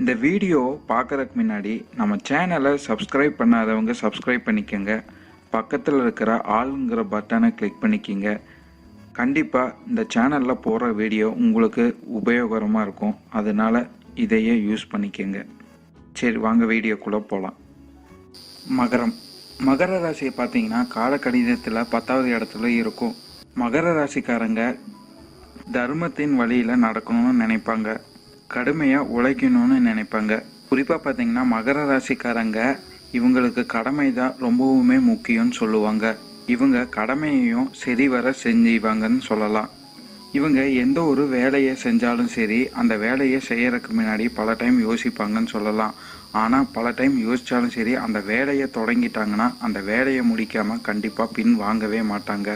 இந்த வீடியோ பார்க்குறதுக்கு முன்னாடி நம்ம சேனலை சப்ஸ்கிரைப் பண்ணாதவங்க சப்ஸ்கிரைப் பண்ணிக்கோங்க. பக்கத்தில் இருக்கிற ஆளுங்கிற பட்டனை கிளிக் பண்ணிக்கிங்க. கண்டிப்பாக இந்த சேனலில் போகிற வீடியோ உங்களுக்கு உபயோகரமாக இருக்கும். அதனால் இதையே யூஸ் பண்ணிக்கோங்க. சரி வாங்க வீடியோக்குள்ளே போகலாம் மகரம். மகர ராசியை பார்த்தீங்கன்னா காலக்கடிதத்தில் பத்தாவது இடத்துல இருக்கும். மகர ராசிக்காரங்க தர்மத்தின் வழியில் நடக்கணும்னு நினைப்பாங்க. கடுமையாக உழைக்கணும்னு நினைப்பாங்க. குறிப்பாக பார்த்தீங்கன்னா மகர ராசிக்காரங்க இவங்களுக்கு கடமை தான் ரொம்பவுமே முக்கியம்னு சொல்லுவாங்க. இவங்க கடமையையும் சரிவர செஞ்சுவாங்கன்னு சொல்லலாம். இவங்க எந்த ஒரு வேலையை செஞ்சாலும் சரி அந்த வேலையை செய்யறதுக்கு முன்னாடி பல டைம் யோசிப்பாங்கன்னு சொல்லலாம். ஆனால் பல டைம் யோசித்தாலும் சரி அந்த வேலையை தொடங்கிட்டாங்கன்னா அந்த வேலையை முடிக்காமல் கண்டிப்பாக பின் வாங்கவே மாட்டாங்க.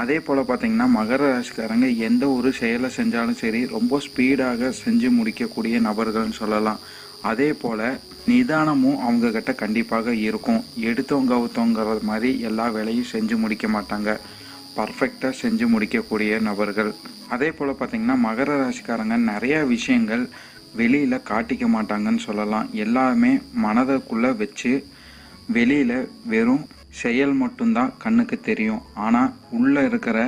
அதே போல் பார்த்தீங்கன்னா மகர ராசிக்காரங்க எந்த ஒரு செயலை செஞ்சாலும் சரி ரொம்ப ஸ்பீடாக செஞ்சு முடிக்கக்கூடிய நபர்கள்னு சொல்லலாம். அதே போல் நிதானமும் அவங்கக்கிட்ட கண்டிப்பாக இருக்கும். எடுத்தவங்க அவுத்தவங்கிற மாதிரி எல்லா வேலையும் செஞ்சு முடிக்க மாட்டாங்க. பர்ஃபெக்டாக செஞ்சு முடிக்கக்கூடிய நபர்கள். அதே போல் பார்த்தீங்கன்னா மகர ராசிக்காரங்க நிறைய விஷயங்கள் வெளியில் காட்டிக்க மாட்டாங்கன்னு சொல்லலாம். எல்லாமே மனதுக்குள்ளே வச்சு வெளியில் வெறும் செயல் மட்டும்தான் கண்ணுக்கு தெரியும். ஆனால் உள்ளே இருக்கிற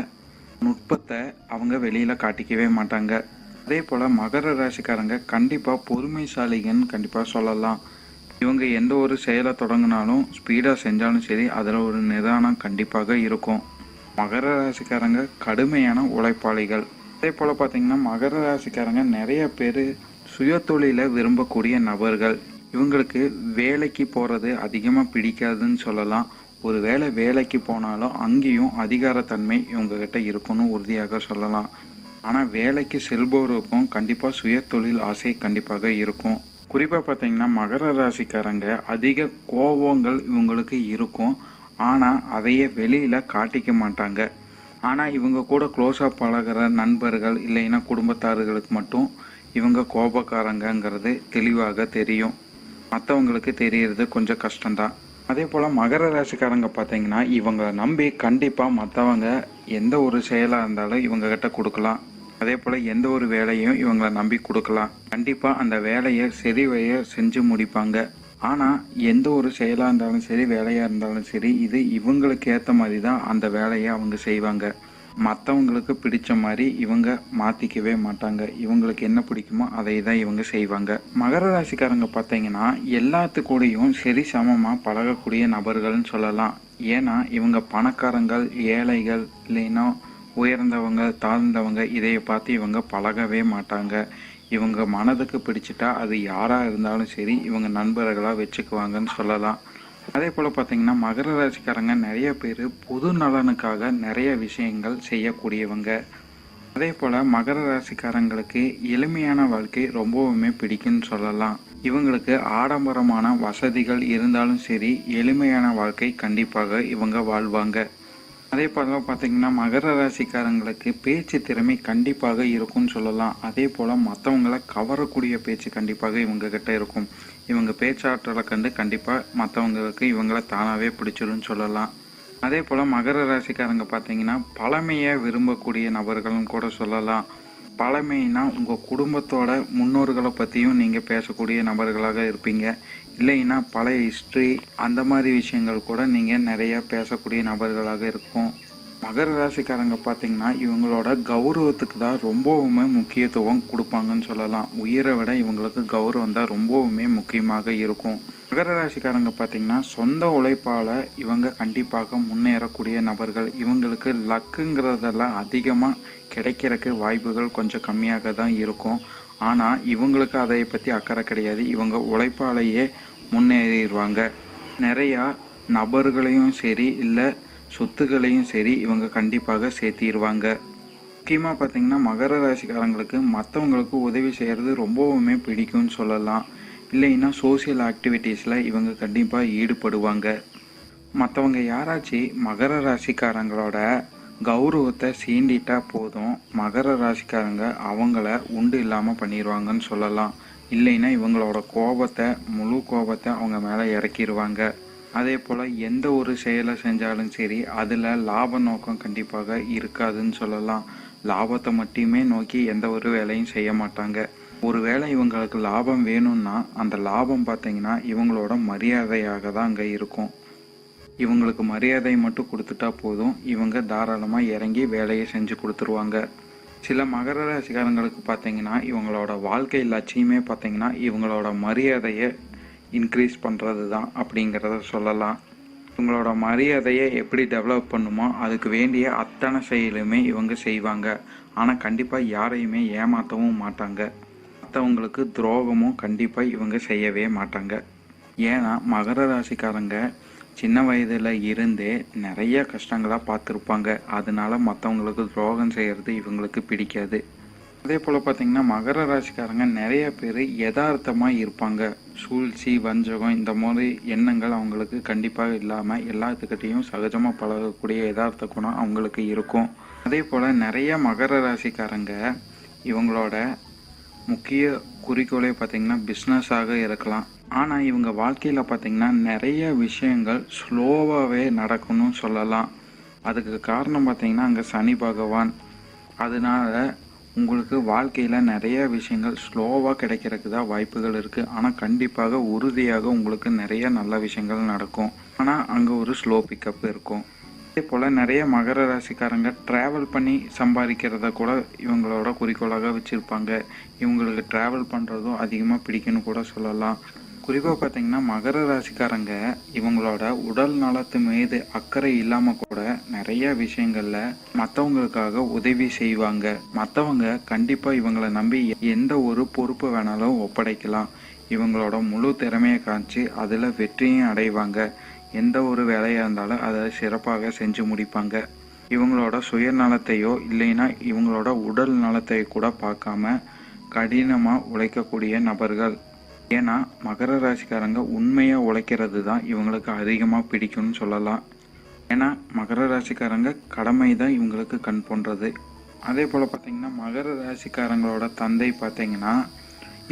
நுட்பத்தை அவங்க வெளியில் காட்டிக்கவே மாட்டாங்க. அதே போல் மகர ராசிக்காரங்க கண்டிப்பாக பொறுமைசாலிகன்னு கண்டிப்பாக சொல்லலாம். இவங்க எந்த ஒரு செயலை தொடங்கினாலும் ஸ்பீடாக செஞ்சாலும் சரி அதில் ஒரு நிதானம் கண்டிப்பாக இருக்கும். மகர ராசிக்காரங்க கடுமையான உழைப்பாளிகள். அதே போல் பார்த்திங்கன்னா மகர ராசிக்காரங்க நிறைய பேர் சுயதொழிலை விரும்பக்கூடிய நபர்கள். இவங்களுக்கு வேலைக்கு போகிறது அதிகமாக பிடிக்காதுன்னு சொல்லலாம். ஒரு வேளை வேலைக்கு போனாலும் அங்கேயும் அதிகாரத்தன்மை இவங்ககிட்ட இருக்குன்னு உறுதியாக சொல்லலாம். ஆனால் வேலைக்கு செல்பவருக்கும் கண்டிப்பாக சுயதொழில் ஆசை கண்டிப்பாக இருக்கும். குறிப்பாக பார்த்தீங்கன்னா மகர ராசிக்காரங்க அதிக கோபங்கள் இவங்களுக்கு இருக்கும். ஆனால் அதையே வெளியில் காட்டிக்க மாட்டாங்க. ஆனால் இவங்க கூட க்ளோஸாக பழகிற நண்பர்கள் இல்லைன்னா குடும்பத்தார்களுக்கு மட்டும் இவங்க கோபக்காரங்கங்கிறது தெளிவாக தெரியும். மற்றவங்களுக்கு தெரியறது கொஞ்சம் கஷ்டம்தான். அதே போல் மகர ராசிக்காரங்க பார்த்தீங்கன்னா இவங்களை நம்பி கண்டிப்பாக மற்றவங்க எந்த ஒரு செயலாக இருந்தாலும் இவங்ககிட்ட கொடுக்கலாம். அதே போல் எந்த ஒரு வேலையும் இவங்களை நம்பி கொடுக்கலாம். கண்டிப்பாக அந்த வேலையை சரிவைய செஞ்சு முடிப்பாங்க. ஆனால் எந்த ஒரு செயலாக இருந்தாலும் சரி வேலையாக இருந்தாலும் சரி இது இவங்களுக்கு ஏற்ற மாதிரி தான் அந்த வேலையை அவங்க செய்வாங்க. மற்றவங்களுக்கு பிடிச்ச மாதிரி இவங்க மாற்றிக்கவே மாட்டாங்க. இவங்களுக்கு என்ன பிடிக்குமோ அதை தான் இவங்க செய்வாங்க. மகர ராசிக்காரங்க பார்த்தீங்கன்னா எல்லாத்துக்கூடையும் சரி சமமாக பழகக்கூடிய நபர்கள்னு சொல்லலாம். ஏன்னா இவங்க பணக்காரங்கள் ஏழைகள் இல்லைன்னா உயர்ந்தவங்க தாழ்ந்தவங்க இதைய பார்த்து இவங்க பழகவே மாட்டாங்க. இவங்க மனதுக்கு பிடிச்சிட்டா அது யாராக இருந்தாலும் சரி இவங்க நண்பர்களாக வச்சுக்குவாங்கன்னு சொல்லலாம். அதே போல் பார்த்தீங்கன்னா மகர ராசிக்காரங்க நிறைய பேர் பொது நலனுக்காக நிறைய விஷயங்கள் செய்யக்கூடியவங்க. அதே போல் மகர ராசிக்காரங்களுக்கு எளிமையான வாழ்க்கை ரொம்பவுமே பிடிக்கும்னு சொல்லலாம். இவங்களுக்கு ஆடம்பரமான வசதிகள் இருந்தாலும் சரி எளிமையான வாழ்க்கை கண்டிப்பாக இவங்க வாழ்வாங்க. அதே போல் பார்த்தீங்கன்னா மகர ராசிக்காரங்களுக்கு பேச்சு திறமை கண்டிப்பாக இருக்கும்னு சொல்லலாம். அதே போல் மற்றவங்கள கவரக்கூடிய பேச்சு கண்டிப்பாக இவங்க கிட்ட இருக்கும். இவங்க பேச்சாற்றலை கண்டு கண்டிப்பாக மற்றவங்களுக்கு இவங்களை தானாகவே பிடிச்சிரும்னு சொல்லலாம். அதே போல் மகர ராசிக்காரங்க பார்த்தீங்கன்னா பழமையை விரும்பக்கூடிய நபர்கள்னு கூட சொல்லலாம். பழமைனா உங்கள் குடும்பத்தோட முன்னோர்களை பற்றியும் நீங்கள் பேசக்கூடிய நபர்களாக இருப்பீங்க. இல்லைன்னா பழைய ஹிஸ்ட்ரி அந்த மாதிரி விஷயங்கள் கூட நீங்கள் நிறைய பேசக்கூடிய நபர்களாக இருக்கும். மகர ராசிக்காரங்க பார்த்தீங்கன்னா இவங்களோட கௌரவத்துக்கு தான் ரொம்பவுமே முக்கியத்துவம் கொடுப்பாங்கன்னு சொல்லலாம். உயிரை விட இவங்களுக்கு கௌரவம் தான் ரொம்பவுமே முக்கியமாக இருக்கும். மகர ராசிக்காரங்க பார்த்தீங்கன்னா சொந்த உழைப்பால் இவங்க கண்டிப்பாக முன்னேறக்கூடிய நபர்கள். இவங்களுக்கு லக்குங்கிறதெல்லாம் அதிகமாக கிடைக்கிறக்கு வாய்ப்புகள் கொஞ்சம் கம்மியாக தான் இருக்கும். ஆனால் இவங்களுக்கு அதை பற்றி அக்கறை கிடையாது. இவங்க உழைப்பாலேயே முன்னேறிடுவாங்க. நிறையா நபர்களையும் சரி இல்லை சொத்துக்களையும் சரி இவங்க கண்டிப்பாக சேர்த்திடுவாங்க முக்கியமாக பார்த்தீங்கன்னா மகர ராசிக்காரங்களுக்கு மற்றவங்களுக்கு உதவி செய்கிறது ரொம்பவுமே பிடிக்கும்னு சொல்லலாம். இல்லைன்னா சோசியல் ஆக்டிவிட்டீஸில் இவங்க கண்டிப்பாக ஈடுபடுவாங்க. மற்றவங்க யாராச்சும் மகர ராசிக்காரங்களோட கௌரவத்தை சீண்டிட்டா போதும் மகர ராசிக்காரங்க அவங்கள உண்டு இல்லாமல் பண்ணிடுவாங்கன்னு சொல்லலாம். இல்லைன்னா இவங்களோட கோபத்தை முழு கோபத்தை அவங்க மேலே இறக்கிடுவாங்க அதே போல் எந்த ஒரு செயலை செஞ்சாலும் சரி அதில் லாப நோக்கம் கண்டிப்பாக இருக்காதுன்னு சொல்லலாம். லாபத்தை மட்டுமே நோக்கி எந்த ஒரு வேலையும் செய்ய மாட்டாங்க. ஒருவேளை இவங்களுக்கு லாபம் வேணும்னா அந்த லாபம் பார்த்தீங்கன்னா இவங்களோட மரியாதையாக தான் அங்கே இருக்கும். இவங்களுக்கு மரியாதை மட்டும் கொடுத்துட்டா போதும். இவங்க தாராளமாக இறங்கி வேலையை செஞ்சு கொடுத்துருவாங்க. சில மகர ராசிக்காரங்களுக்கு பார்த்தீங்கன்னா இவங்களோட வாழ்க்கை லட்சியமே பார்த்தீங்கன்னா இவங்களோட மரியாதையை இன்க்ரீஸ் பண்ணுறது தான் அப்படிங்கிறத சொல்லலாம். இவங்களோட மரியாதையை எப்படி டெவலப் பண்ணுமோ அதுக்கு வேண்டிய அத்தனை செயலுமே இவங்க செய்வாங்க. ஆனால் கண்டிப்பாக யாரையுமே ஏமாற்றவும் மாட்டாங்க. மற்றவங்களுக்கு துரோகமும் கண்டிப்பாக இவங்க செய்யவே மாட்டாங்க. ஏன்னா மகர ராசிக்காரங்க சின்ன வயதில் இருந்தே நிறைய கஷ்டங்களாக பார்த்துருப்பாங்க. அதனால மற்றவங்களுக்கு துரோகம் செய்கிறது இவங்களுக்கு பிடிக்காது. அதே போல் பார்த்தீங்கன்னா மகர ராசிக்காரங்க நிறைய பேர் யதார்த்தமாக இருப்பாங்க. சூழ்ச்சி வஞ்சகம் இந்த மாதிரி எண்ணங்கள் அவங்களுக்கு கண்டிப்பாக இல்லாமல் எல்லாத்துக்கிட்டேயும் சகஜமாக பழகக்கூடிய யதார்த்த குணம் அவங்களுக்கு இருக்கும். அதே போல் நிறைய மகர ராசிக்காரங்க இவங்களோட முக்கிய குறிக்கோளே பார்த்தீங்கன்னா பிஸ்னஸாக இருக்கலாம். ஆனால் இவங்க வாழ்க்கையில் பார்த்திங்கன்னா நிறைய விஷயங்கள் ஸ்லோவாகவே நடக்கணும்னு சொல்லலாம். அதுக்கு காரணம் பார்த்திங்கன்னா அங்கே சனி பகவான். அதனால உங்களுக்கு வாழ்க்கையில் நிறைய விஷயங்கள் ஸ்லோவாக கிடைக்கிறதுக்கு தான் வாய்ப்புகள் இருக்குது ஆனால் கண்டிப்பாக உறுதியாக உங்களுக்கு நிறைய நல்ல விஷயங்கள் நடக்கும். ஆனால் அங்கே ஒரு ஸ்லோ பிக்கப் இருக்கும். அதே போல் நிறைய மகர ராசிக்காரங்க ட்ராவல் பண்ணி சம்பாதிக்கிறத கூட இவங்களோட குறிக்கோளாக வச்சுருப்பாங்க. இவங்களுக்கு ட்ராவல் பண்ணுறதும் அதிகமாக பிடிக்குன்னு கூட சொல்லலாம். குறிப்பாக பார்த்தீங்கன்னா மகர ராசிக்காரங்க இவங்களோட உடல் நலத்து மீது அக்கறை இல்லாமல் கூட நிறைய விஷயங்களில் மற்றவங்களுக்காக உதவி செய்வாங்க. மற்றவங்க கண்டிப்பாக இவங்களை நம்பி எந்த ஒரு பொறுப்பு வேணாலும் ஒப்படைக்கலாம். இவங்களோட முழு திறமையை காமிச்சு அதில் வெற்றியும் அடைவாங்க. எந்த ஒரு வேலையாக இருந்தாலும் அதை சிறப்பாக செஞ்சு முடிப்பாங்க. இவங்களோட சுயநலத்தையோ இல்லைன்னா இவங்களோட உடல் நலத்தை கூட பார்க்காம கடினமாக உழைக்கக்கூடிய நபர்கள். ஏன்னா மகர ராசிக்காரங்க உண்மையாக உழைக்கிறது தான் இவங்களுக்கு அதிகமாக பிடிக்கும்னு சொல்லலாம். ஏன்னா மகர ராசிக்காரங்க கடமை தான் இவங்களுக்கு கண் போன்றது. அதே போல் பார்த்தீங்கன்னா மகர ராசிக்காரங்களோட தந்தை பார்த்தீங்கன்னா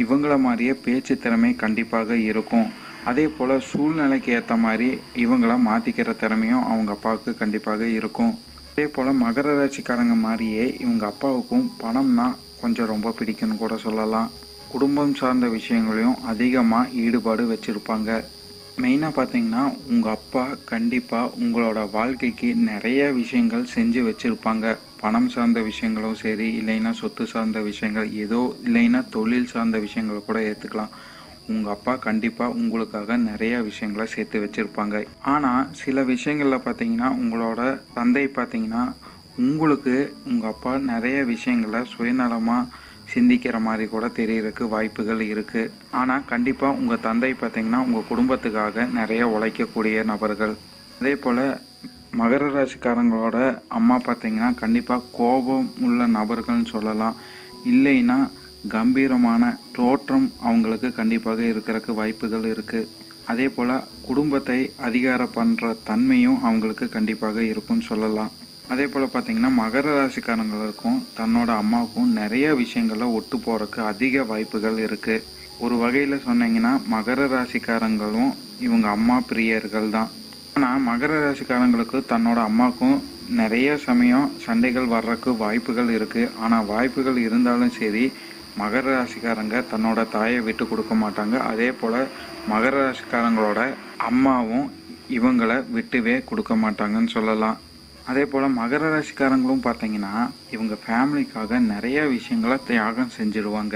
இவங்கள மாதிரியே பேச்சு திறமை கண்டிப்பாக இருக்கும். அதே போல் சூழ்நிலைக்கு ஏற்ற மாதிரி இவங்கள மாற்றிக்கிற திறமையும் அவங்க அப்பாவுக்கு கண்டிப்பாக இருக்கும். அதே போல் மகர ராசிக்காரங்க மாதிரியே இவங்க அப்பாவுக்கும் பணம்னா கொஞ்சம் ரொம்ப பிடிக்கும்னு கூட சொல்லலாம். குடும்பம் சார்ந்த விஷயங்களையும் அதிகமாக ஈடுபாடு வச்சுருப்பாங்க. மெயினாக பார்த்தீங்கன்னா உங்கள் அப்பா கண்டிப்பாக உங்களோட வாழ்க்கைக்கு நிறைய விஷயங்கள் செஞ்சு வச்சுருப்பாங்க. பணம் சார்ந்த விஷயங்களும் சரி இல்லைன்னா சொத்து சார்ந்த விஷயங்கள் ஏதோ இல்லைன்னா தொழில் சார்ந்த விஷயங்களை கூட ஏற்றுக்கலாம் உங்கள் அப்பா கண்டிப்பாக உங்களுக்காக நிறைய விஷயங்களை சேர்த்து வச்சுருப்பாங்க. ஆனால் சில விஷயங்களில் பார்த்தீங்கன்னா உங்களோட தந்தை பார்த்தீங்கன்னா உங்களுக்கு உங்கள் அப்பா நிறைய விஷயங்களை சுயநலமாக சிந்திக்கிற மாதிரி கூட தெரியறதுக்கு வாய்ப்புகள் இருக்குது ஆனால் கண்டிப்பாக உங்கள் தந்தை பார்த்தீங்கன்னா உங்கள் குடும்பத்துக்காக நிறைய உழைக்கக்கூடிய நபர்கள். அதே போல் மகர ராசிக்காரங்களோட அம்மா பார்த்தீங்கன்னா கண்டிப்பாக கோபம் உள்ள நபர்கள்னு சொல்லலாம். இல்லைன்னா கம்பீரமான தோற்றம் அவங்களுக்கு கண்டிப்பாக இருக்கிறக்கு வாய்ப்புகள் இருக்குது அதே போல் குடும்பத்தை அதிகாரம் பண்ணுற தன்மையும் அவங்களுக்கு கண்டிப்பாக இருக்கும்னு சொல்லலாம். அதே போல் பார்த்தீங்கன்னா மகர ராசிக்காரங்களுக்கும் தன்னோட அம்மாவுக்கும் நிறைய விஷயங்களில் ஒத்து போகிறதுக்கு அதிக வாய்ப்புகள் இருக்குது ஒரு வகையில் சொன்னீங்கன்னா மகர ராசிக்காரங்களும் இவங்க அம்மா பிரியர்கள் தான். ஆனால் மகர ராசிக்காரங்களுக்கு தன்னோட அம்மாவுக்கும் நிறைய சமயம் சண்டைகள் வர்றதுக்கு வாய்ப்புகள் இருக்குது ஆனால் வாய்ப்புகள் இருந்தாலும் சரி மகர ராசிக்காரங்க தன்னோட தாயை விட்டு கொடுக்க மாட்டாங்க. அதே போல் மகர ராசிக்காரங்களோட அம்மாவும் இவங்களை விட்டுவே கொடுக்க மாட்டாங்கன்னு சொல்லலாம். அதே போல் மகர ராசிக்காரங்களும் பார்த்தீங்கன்னா இவங்க ஃபேமிலிக்காக நிறைய விஷயங்களை தியாகம் செஞ்சிடுவாங்க.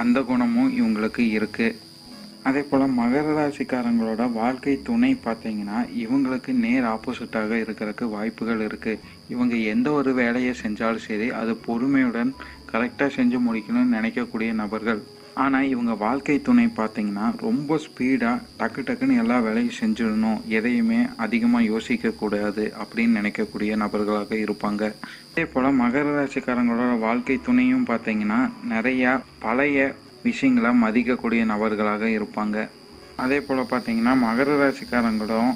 அந்த குணமும் இவங்களுக்கு இருக்குது அதே போல் மகர ராசிக்காரங்களோட வாழ்க்கை துணை பார்த்தீங்கன்னா இவங்களுக்கு நேர் ஆப்போசிட்டாக இருக்கிறதுக்கு வாய்ப்புகள் இருக்குது இவங்க எந்த ஒரு வேலையை செஞ்சாலும் சரி அது பொறுமையுடன் கரெக்டாக செஞ்சு முடிக்கணும்னு நினைக்கக்கூடிய நபர்கள். ஆனால் இவங்க வாழ்க்கை துணை பார்த்தீங்கன்னா ரொம்ப ஸ்பீடாக டக்கு டக்குன்னு எல்லா வேலையும் செஞ்சிடணும். எதையுமே அதிகமாக யோசிக்கக்கூடாது அப்படின்னு நினைக்கக்கூடிய நபர்களாக இருப்பாங்க. அதே போல் மகர ராசிக்காரங்களோட வாழ்க்கை துணையும் பார்த்தீங்கன்னா நிறையா பழைய விஷயங்களை மதிக்கக்கூடிய நபர்களாக இருப்பாங்க. அதே போல் பார்த்தீங்கன்னா மகர ராசிக்காரங்களும்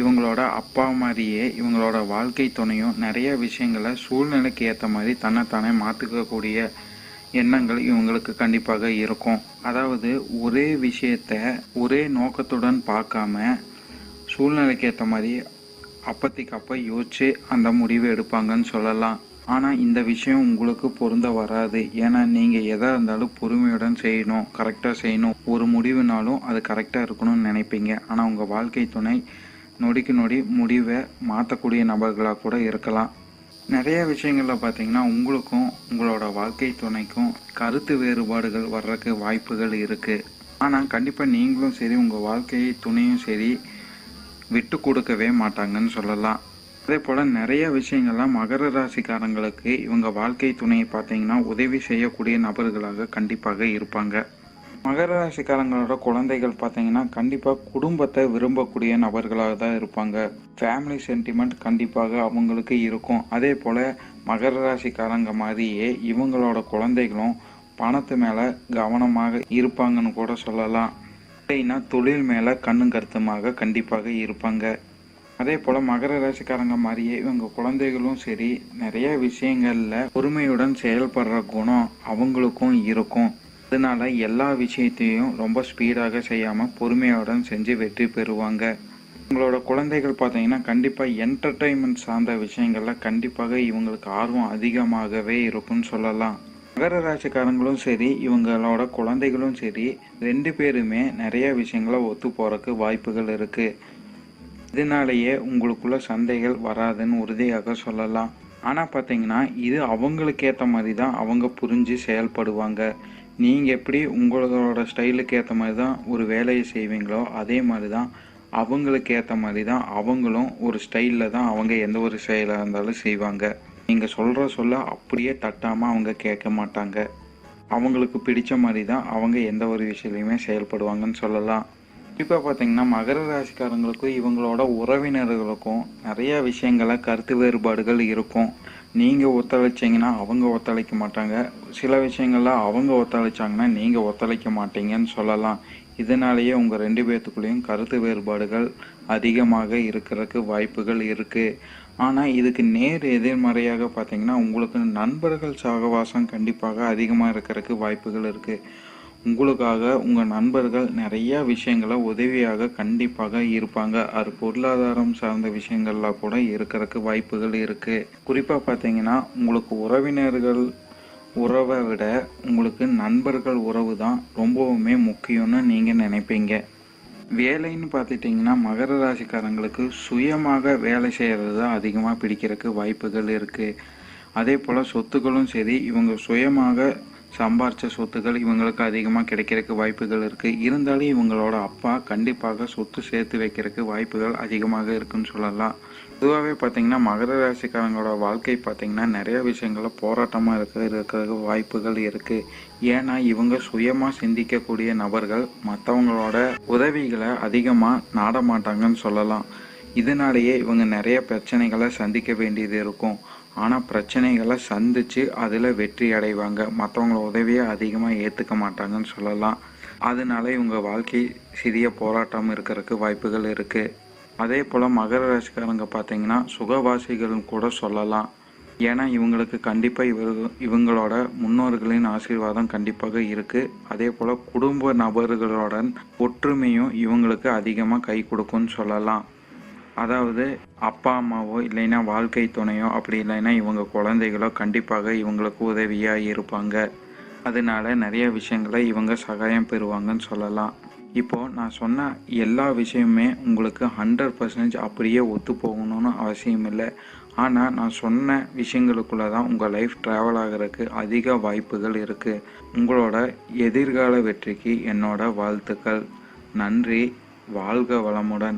இவங்களோட அப்பா மாதிரியே இவங்களோட வாழ்க்கை துணையும் நிறைய விஷயங்களை சூழ்நிலைக்கு ஏற்ற மாதிரி தன்னைத்தானே மாற்றிக்கக்கூடிய எண்ணங்கள் இவங்களுக்கு கண்டிப்பாக இருக்கும். அதாவது ஒரே விஷயத்த ஒரே நோக்கத்துடன் பார்க்காம சூழ்நிலைக்கு ஏற்ற மாதிரி அப்பத்திக்கு அப்போ யோசிச்சு அந்த முடிவை எடுப்பாங்கன்னு சொல்லலாம். ஆனால் இந்த விஷயம் உங்களுக்கு பொருந்த வராது. ஏன்னா நீங்கள் எதாக இருந்தாலும் பொறுமையுடன் செய்யணும் கரெக்டாக செய்யணும். ஒரு முடிவுனாலும் அது கரெக்டாக இருக்கணும்னு நினைப்பீங்க. ஆனால் உங்கள் வாழ்க்கை துணை நொடிக்கு நொடி முடிவை மாற்றக்கூடிய நபர்களாக கூட இருக்கலாம். நிறைய விஷயங்களில் பார்த்தீங்கன்னா உங்களுக்கும் உங்களோட வாழ்க்கை துணைக்கும் கருத்து வேறுபாடுகள் வர்றதுக்கு வாய்ப்புகள் இருக்குது ஆனால் கண்டிப்பாக நீங்களும் சரி உங்கள் வாழ்க்கை துணையும் சரி விட்டு கொடுக்கவே மாட்டாங்கன்னு சொல்லலாம். அதே போல் நிறைய விஷயங்கள்லாம் மகர ராசிக்காரங்களுக்கு இவங்க வாழ்க்கை துணையை பார்த்தீங்கன்னா உதவி செய்யக்கூடிய நபர்களாக கண்டிப்பாக இருப்பாங்க. மகர ராசிக்காரங்களோட குழந்தைகள் பார்த்தீங்கன்னா கண்டிப்பாக குடும்பத்தை விரும்பக்கூடிய நபர்களாக தான் இருப்பாங்க. ஃபேமிலி சென்டிமெண்ட் கண்டிப்பாக அவங்களுக்கு இருக்கும். அதே போல் மகர ராசிக்காரங்க மாதிரியே இவங்களோட குழந்தைகளும் பணத்து மேலே கவனமாக இருப்பாங்கன்னு கூட சொல்லலாம். இல்லைன்னா தொழில் மேலே கண்ணும் கருத்துமாக கண்டிப்பாக இருப்பாங்க. அதே போல் மகர ராசிக்காரங்க மாதிரியே இவங்க குழந்தைகளும் சரி நிறைய விஷயங்களில் பொறுமையுடன் செயல்படுற குணம் அவங்களுக்கும் இருக்கும். அதனால எல்லா விஷயத்தையும் ரொம்ப ஸ்பீடாக செய்யாமல் பொறுமையுடன் செஞ்சு வெற்றி பெறுவாங்க. உங்களோட குழந்தைகள் பார்த்தீங்கன்னா கண்டிப்பாக என்டர்டைன்மெண்ட் சார்ந்த விஷயங்களில் கண்டிப்பாக இவங்களுக்கு ஆர்வம் அதிகமாகவே இருக்கும்னு சொல்லலாம். மகர ராசிக்காரங்களும் சரி இவங்களோட குழந்தைகளும் சரி ரெண்டு பேருமே நிறைய விஷயங்களை ஒத்து போகிறதுக்கு வாய்ப்புகள் இருக்குது இதனாலேயே உங்களுக்குள்ள சந்தைகள் வராதுன்னு உறுதியாக சொல்லலாம். ஆனால் பார்த்தீங்கன்னா இது அவங்களுக்கு ஏற்ற மாதிரி தான் அவங்க புரிஞ்சு செயல்படுவாங்க. நீங்கள் எப்படி உங்களோட ஸ்டைலுக்கு ஏற்ற மாதிரி தான் ஒரு வேலையை செய்வீங்களோ அதே மாதிரி தான் அவங்களுக்கு ஏற்ற மாதிரி தான் அவங்களும் ஒரு ஸ்டைலில் தான் அவங்க எந்த ஒரு செயலாக இருந்தாலும் செய்வாங்க. நீங்கள் சொல்கிற சொல்ல அப்படியே தட்டாமல் அவங்க கேட்க மாட்டாங்க. அவங்களுக்கு பிடிச்ச மாதிரி தான் அவங்க எந்த ஒரு விஷயத்துலையுமே செயல்படுவாங்கன்னு சொல்லலாம். இப்போ பார்த்தீங்கன்னா மகர ராசிக்காரங்களுக்கும் இவங்களோட உறவினர்களுக்கும் நிறையா விஷயங்களை கருத்து வேறுபாடுகள் இருக்கும். நீங்கள் ஒத்துழைச்சிங்கன்னா அவங்க ஒத்துழைக்க மாட்டாங்க. சில விஷயங்கள்ல அவங்க ஒத்துழைச்சாங்கன்னா நீங்கள் ஒத்துழைக்க மாட்டீங்கன்னு சொல்லலாம். இதனாலேயே உங்கள் ரெண்டு பேர்த்துக்குள்ளேயும் கருத்து வேறுபாடுகள் அதிகமாக இருக்கிறதுக்கு வாய்ப்புகள் இருக்குது ஆனால் இதுக்கு நேர் எதிர்மறையாக பார்த்தீங்கன்னா உங்களுக்கு நண்பர்கள் சகவாசம் கண்டிப்பாக அதிகமாக இருக்கிறதுக்கு வாய்ப்புகள் இருக்குது உங்களுக்காக உங்கள் நண்பர்கள் நிறையா விஷயங்களை உதவியாக கண்டிப்பாக இருப்பாங்க. அது பொருளாதாரம் சார்ந்த விஷயங்கள்ல கூட இருக்கிறதுக்கு வாய்ப்புகள் இருக்குது குறிப்பாக பார்த்தீங்கன்னா உங்களுக்கு உறவினர்கள் உறவை விட உங்களுக்கு நண்பர்கள் உறவு தான் ரொம்பவுமே முக்கியம்னு நீங்கள் நினைப்பீங்க. வேலைன்னு பார்த்துட்டிங்கன்னா மகர ராசிக்காரங்களுக்கு சுயமாக வேலை செய்கிறது தான் அதிகமாக பிடிக்கிறதுக்கு வாய்ப்புகள் இருக்குது அதே போல் சொத்துக்களும் சரி இவங்க சுயமாக சம்பாரித்த சொத்துக்கள் இவங்களுக்கு அதிகமாக கிடைக்கிறதுக்கு வாய்ப்புகள் இருக்குது இருந்தாலும் இவங்களோட அப்பா கண்டிப்பாக சொத்து சேர்த்து வைக்கிறதுக்கு வாய்ப்புகள் அதிகமாக இருக்குன்னு சொல்லலாம். பொதுவாகவே பார்த்தீங்கன்னா மகர ராசிக்காரங்களோட வாழ்க்கை பார்த்திங்கன்னா நிறைய விஷயங்களில் போராட்டமாக இருக்க இருக்கிறதுக்கு வாய்ப்புகள் இருக்குது ஏன்னா இவங்க சுயமாக சிந்திக்கக்கூடிய நபர்கள் மற்றவங்களோட உதவிகளை அதிகமாக நாட மாட்டாங்கன்னு சொல்லலாம். இதனாலேயே இவங்க நிறைய பிரச்சனைகளை சந்திக்க வேண்டியது இருக்கும். ஆனால் பிரச்சனைகளை சந்தித்து அதில் வெற்றி அடைவாங்க. மற்றவங்கள உதவியை அதிகமாக ஏற்றுக்க மாட்டாங்கன்னு சொல்லலாம். அதனால இவங்க வாழ்க்கை சிறிய போராட்டம் இருக்கிறதுக்கு வாய்ப்புகள் இருக்குது அதே போல் மகர ராசிக்காரங்க பார்த்தீங்கன்னா சுகவாசிகள்னு கூட சொல்லலாம். ஏன்னா இவங்களுக்கு கண்டிப்பாக இவர் இவங்களோட முன்னோர்களின் ஆசீர்வாதம் கண்டிப்பாக இருக்குது அதே போல் குடும்ப நபர்களுடன் ஒற்றுமையும் இவங்களுக்கு அதிகமாக கை கொடுக்கும்னு சொல்லலாம். அதாவது அப்பா அம்மாவோ இல்லைன்னா வாழ்க்கை துணையோ அப்படி இல்லைன்னா இவங்க குழந்தைகளோ கண்டிப்பாக இவங்களுக்கு உதவியாக இருப்பாங்க. அதனால நிறைய விஷயங்களை இவங்க சகாயம் பெறுவாங்கன்னு சொல்லலாம். இப்போது நான் சொன்ன எல்லா விஷயமுமே உங்களுக்கு ஹண்ட்ரட் பர்சன்டேஜ் அப்படியே ஒத்து போகணும்னு அவசியம் இல்லை. ஆனால் நான் சொன்ன விஷயங்களுக்குள்ளே தான் உங்கள் லைஃப் ட்ராவல் ஆகிறதுக்கு அதிக வாய்ப்புகள் இருக்குது உங்களோட எதிர்கால வெற்றிக்கு என்னோட வாழ்த்துக்கள். நன்றி. வாழ்க வளமுடன்.